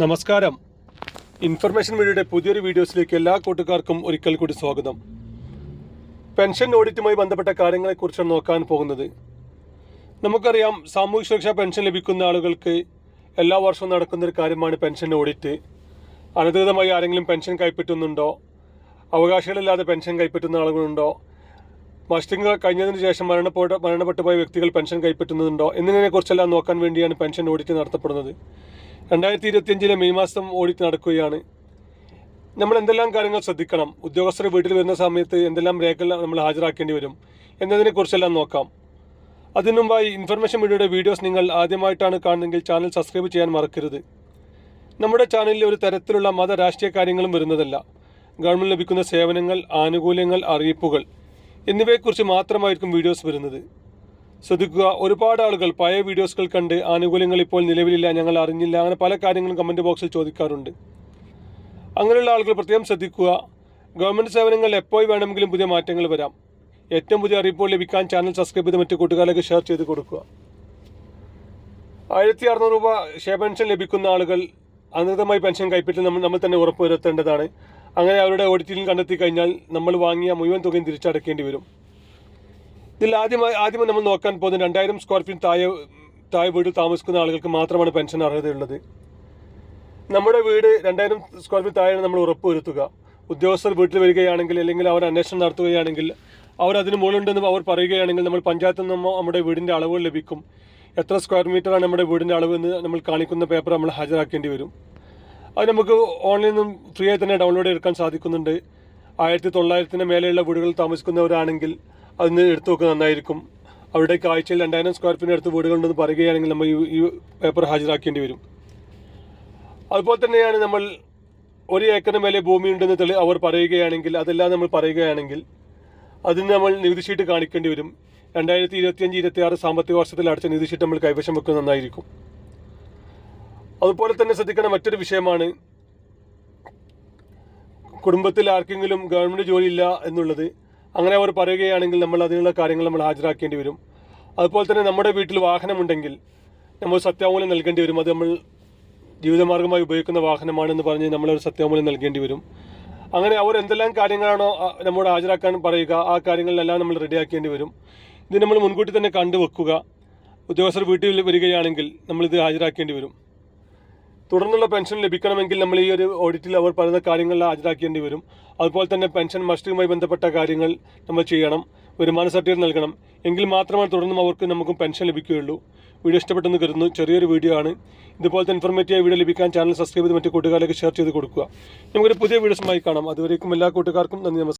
നമസ്കാരം. ഇൻഫർമേഷൻ മീഡിയയുടെ പുതിയൊരു വീഡിയോസിലേക്ക് എല്ലാ കൂട്ടുകാർക്കും ഒരിക്കൽ കൂടി സ്വാഗതം. പെൻഷൻ ഓഡിറ്റുമായി ബന്ധപ്പെട്ട കാര്യങ്ങളെക്കുറിച്ചാണ് നോക്കാൻ പോകുന്നത്. നമുക്കറിയാം സാമൂഹ്യ സുരക്ഷാ പെൻഷൻ ലഭിക്കുന്ന ആളുകൾക്ക് എല്ലാ വർഷവും നടക്കുന്ന ഒരു കാര്യമാണ് പെൻഷൻ ഓഡിറ്റ്. അനധികൃതമായി ആരെങ്കിലും പെൻഷൻ കൈപ്പറ്റുന്നുണ്ടോ? അവകാശങ്ങളില്ലാതെ പെൻഷൻ കൈപ്പറ്റുന്ന ആളുകളുണ്ടോ? മസ്റ്റിംഗ് കഴിഞ്ഞതിന് ശേഷം മരണപ്പെട്ട മരണപ്പെട്ടുപോയ വ്യക്തികൾ പെൻഷൻ കൈപ്പറ്റുന്നുണ്ടോ? എന്നതിനെക്കുറിച്ചെല്ലാം നോക്കാൻ വേണ്ടിയാണ് പെൻഷൻ ഓഡിറ്റ് നടത്തപ്പെടുന്നത്. രണ്ടായിരത്തി ഇരുപത്തിയഞ്ചിലെ മെയ് മാസം ഓഡിറ്റ് നടക്കുകയാണ്. നമ്മൾ എന്തെല്ലാം കാര്യങ്ങൾ ശ്രദ്ധിക്കണം? ഉദ്യോഗസ്ഥർ വീട്ടിൽ വരുന്ന സമയത്ത് എന്തെല്ലാം രേഖകൾ നമ്മൾ ഹാജരാക്കേണ്ടി വരും എന്നതിനെക്കുറിച്ചെല്ലാം നോക്കാം. അതിനു മുമ്പായി ഇൻഫർമേഷൻ മീഡിയയുടെ വീഡിയോസ് നിങ്ങൾ ആദ്യമായിട്ടാണ് കാണുന്നതെങ്കിൽ ചാനൽ സബ്സ്ക്രൈബ് ചെയ്യാൻ മറക്കരുത്. നമ്മുടെ ചാനലിൽ ഒരു തരത്തിലുള്ള മത രാഷ്ട്രീയ കാര്യങ്ങളും വരുന്നതല്ല. ഗവൺമെന്റ് ലഭിക്കുന്ന സേവനങ്ങൾ ആനുകൂല്യങ്ങൾ അറിയിപ്പുകൾ എന്നിവയെക്കുറിച്ച് മാത്രമായിരിക്കും വീഡിയോസ് വരുന്നത്. ശ്രദ്ധിക്കുക. ഒരുപാട് ആളുകൾ പഴയ വീഡിയോസുകൾ കണ്ട് ആനുകൂല്യങ്ങൾ ഇപ്പോൾ നിലവിലില്ല ഞങ്ങൾ അറിഞ്ഞില്ല അങ്ങനെ പല കാര്യങ്ങളും കമന്റ് ബോക്സിൽ ചോദിക്കാറുണ്ട്. അങ്ങനെയുള്ള ആളുകൾ പ്രത്യേകം ശ്രദ്ധിക്കുക. ഗവൺമെന്റ് സേവനങ്ങൾ എപ്പോൾ വേണമെങ്കിലും പുതിയ മാറ്റങ്ങൾ വരാം. ഏറ്റവും പുതിയ അറിയിപ്പുകൾ ലഭിക്കാൻ ചാനൽ സബ്സ്ക്രൈബ് ചെയ്ത് മറ്റു കൂട്ടുകാരിലേക്ക് ഷെയർ ചെയ്ത് കൊടുക്കുക. ആയിരത്തി അറുന്നൂറ് രൂപ ഷെയർ പെൻഷൻ ലഭിക്കുന്ന ആളുകൾ അനധികൃതമായി പെൻഷൻ കൈപ്പറ്റി നമ്മൾ നമ്മൾ തന്നെ ഉറപ്പുവരുത്തേണ്ടതാണ്. അങ്ങനെ അവരുടെ ഓഡിറ്റിൽ കണ്ടെത്തി കഴിഞ്ഞാൽ നമ്മൾ വാങ്ങിയ മുഴുവൻ തുകയും തിരിച്ചടക്കേണ്ടി വരും. ഇതിൽ ആദ്യമായി ആദ്യമേ നമ്മൾ നോക്കാൻ പോകുന്നത് രണ്ടായിരം സ്ക്വയർ ഫീറ്റ് താഴെ താഴെ വീട്ടിൽ താമസിക്കുന്ന ആളുകൾക്ക് മാത്രമാണ് പെൻഷൻ അർഹതയുള്ളത്. നമ്മുടെ വീട് രണ്ടായിരം സ്ക്വയർ ഫീറ്റ് താഴെയാണ് നമ്മൾ ഉറപ്പ് വരുത്തുക ഉദ്യോഗസ്ഥർ വീട്ടിൽ വരികയാണെങ്കിൽ അല്ലെങ്കിൽ അവർ അന്വേഷണം നടത്തുകയാണെങ്കിൽ അവർ അതിന് മുകളിലുണ്ടെന്ന് അവർ പറയുകയാണെങ്കിൽ നമ്മൾ പഞ്ചായത്തിൽ നിന്ന് നമ്മുടെ വീടിന്റെ അളവ് ലഭിക്കും. എത്ര സ്ക്വയർ മീറ്ററാണ് നമ്മുടെ വീടിന്റെ അളവ് എന്ന് നമ്മൾ കാണിക്കുന്ന പേപ്പർ നമ്മൾ ഹാജരാക്കേണ്ടി വരും. അത് നമുക്ക് ഓൺലൈനിൽ നിന്നും ഫ്രീ ആയി തന്നെ ഡൗൺലോഡ് എടുക്കാൻ സാധിക്കുന്നുണ്ട്. ആയിരത്തി തൊള്ളായിരത്തിന് മേലെയുള്ള വീടുകളിൽ താമസിക്കുന്നവരാണെങ്കിൽ അതിന് എടുത്തു നോക്കുക നന്നായിരിക്കും. അവിടേക്ക് ആഴ്ചയിൽ രണ്ടായിരം സ്ക്വയർ ഫീറ്റിന് അടുത്ത് വീടുകളുണ്ടെന്ന് പറയുകയാണെങ്കിൽ നമ്മൾ ഈ- പേപ്പർ ഹാജരാക്കേണ്ടി വരും. അതുപോലെ തന്നെയാണ് നമ്മൾ ഒരു ഏക്കറിന് മേലെ ഭൂമി ഉണ്ടെന്ന് തെളി അവർ പറയുകയാണെങ്കിൽ അതെല്ലാം നമ്മൾ പറയുകയാണെങ്കിൽ അതിന് നമ്മൾ നികുതി ഷീറ്റ് കാണിക്കേണ്ടി വരും. രണ്ടായിരത്തി ഇരുപത്തിയഞ്ച് ഇരുപത്തി ആറ് സാമ്പത്തിക വർഷത്തിൽ അടച്ച നികുതി ഷീറ്റ് നമ്മൾ കൈവശം വെക്കുന്ന നന്നായിരിക്കും. അതുപോലെ തന്നെ ശ്രദ്ധിക്കേണ്ട മറ്റൊരു വിഷയമാണ് കുടുംബത്തിൽ ആർക്കെങ്കിലും ഗവൺമെന്റ് ജോലിയില്ല എന്നുള്ളത്. അങ്ങനെ അവർ പറയുകയാണെങ്കിൽ നമ്മൾ അതിനുള്ള കാര്യങ്ങൾ നമ്മൾ ഹാജരാക്കേണ്ടി വരും. അതുപോലെ തന്നെ നമ്മുടെ വീട്ടിൽ വാഹനമുണ്ടെങ്കിൽ നമ്മൾ സത്യാമൂലം നൽകേണ്ടി വരും. അത് നമ്മൾ ജീവിതമാർഗമായി ഉപയോഗിക്കുന്ന വാഹനമാണെന്ന് പറഞ്ഞ് നമ്മളൊരു സത്യാമൂലം നൽകേണ്ടി വരും. അങ്ങനെ അവർ എന്തെല്ലാം കാര്യങ്ങളാണോ നമ്മോട് ഹാജരാക്കാൻ പറയുക ആ കാര്യങ്ങളിലെല്ലാം നമ്മൾ റെഡിയാക്കേണ്ടി വരും. ഇത് നമ്മൾ മുൻകൂട്ടി തന്നെ കണ്ടുവെക്കുക. ഉദ്യോഗസ്ഥർ വീട്ടിൽ വരികയാണെങ്കിൽ നമ്മളിത് ഹാജരാക്കേണ്ടി വരും. തുടർന്നുള്ള പെൻഷൻ ലഭിക്കണമെങ്കിൽ നമ്മൾ ഈ ഒരു ഓഡിറ്റിൽ അവർ പറയുന്ന കാര്യങ്ങൾ ഹാജരാക്കേണ്ടി വരും. അതുപോലെ തന്നെ പെൻഷൻ മസ്റ്റുമായി ബന്ധപ്പെട്ട കാര്യങ്ങൾ നമ്മൾ ചെയ്യണം. വരുമാന സർട്ടിഫിക്കറ്റ് നൽകണം. എങ്കിൽ മാത്രമാണ് തുടർന്നും അവർക്ക് നമുക്ക് പെൻഷൻ ലഭിക്കുകയുള്ളൂ. വീഡിയോ ഇഷ്ടപ്പെട്ടെന്ന് കരുതുന്നു. ചെറിയൊരു വീഡിയോ ആണ്. ഇതുപോലത്തെ ഇൻഫോർമേറ്റീവ് വീഡിയോ ലഭിക്കാൻ ചാനൽ സബ്സ്ക്രൈബ് ചെയ്ത് മറ്റു കൂട്ടുകാരിലേക്ക് ഷെയർ ചെയ്ത് കൊടുക്കുക. നമുക്കൊരു പുതിയ വീഡിയോസുമായി കാണാം. അതുവരേക്കും എല്ലാ കൂട്ടുകാർക്കും നന്ദി നമസ്കാരം.